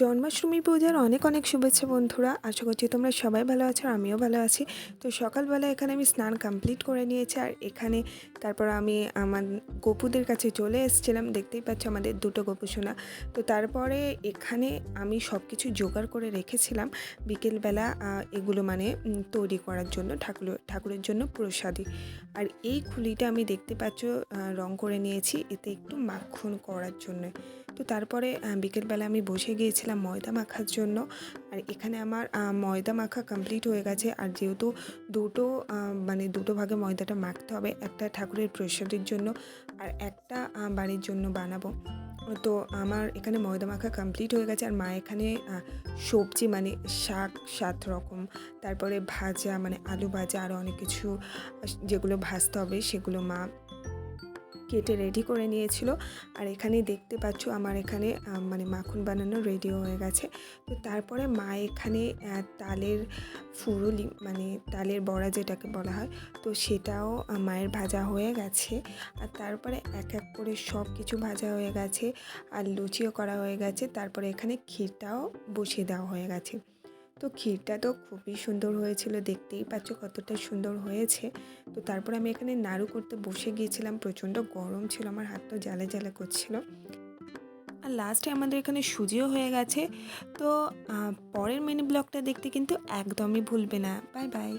জন্মাষ্টমী পূজার অনেক অনেক শুভেচ্ছা বন্ধুরা। আশা করছি তোমরা সবাই ভালো আছো আমিও ভালো আছি। তো সকালবেলা এখানে আমি স্নান কমপ্লিট করে নিয়েছি আর এখানে তারপর আমি আমার গপুদের কাছে চলে এসেছিলাম। দেখতেই পাচ্ছ আমাদের দুটো গপু সোনা। তো তারপরে এখানে আমি সব কিছু জোগাড় করে রেখেছিলাম বিকেলবেলা এগুলো মানে তৈরি করার জন্য, ঠাকুর, ঠাকুরের জন্য প্রসাদী আর এই খুলিটা আমি দেখতে পাচ্ছ রং করে নিয়েছি। এতে একটু মাখন করার জন্য। তো তারপরে বিকেলবেলা আমি বসে গিয়েছিলাম ময়দা মাখার জন্য। আর এখানে আমার ময়দা মাখা কমপ্লিট হয়ে গেছে। আর যেহেতু দুটো মানে দুটো ভাগে ময়দাটা মাখতে হবে, একটা ঠাকুরের প্রসাদের জন্য আর একটা বাড়ির জন্য বানাবো। তো আমার এখানে ময়দা মাখা কমপ্লিট হয়ে গেছে। আর মা এখানে সবজি মানে শাক সাত রকম। তারপরে ভাজা মানে আলু ভাজা আরও অনেক কিছু যেগুলো ভাজতে হবে সেগুলো মা কেটে রেডি করে নিয়েছিল। আর এখানে দেখতে পাচ্ছ আমার এখানে মানে মাখন বানানো রেডি হয়ে গেছে। তো তারপরে মা এখানে তালের ফুরুলি মানে তালের বড়া যেটাকে বলা হয়, তো সেটাও মায়ের ভাজা হয়ে গেছে। আর তারপরে এক এক করে সব কিছু ভাজা হয়ে গেছে, আর লুচিও করা হয়ে গেছে। তারপরে এখানে ক্ষীরটাও বসিয়ে দেওয়া হয়ে গেছে। তো ক্ষীরটা তো খুবই সুন্দর হয়েছিল, দেখতেই পাচ্ছ কতটা সুন্দর হয়েছে। তো তারপর আমি এখানে নাড়ু করতে বসে গিয়েছিলাম, প্রচণ্ড গরম ছিল, আমার হাতটা জ্বালা জ্বালা করছিল। আর লাস্টে আমাদের এখানে সুজিও হয়ে গেছে। তো পরের মিনি ব্লগটা দেখতে কিন্তু একদমই ভুলবে না। Bye bye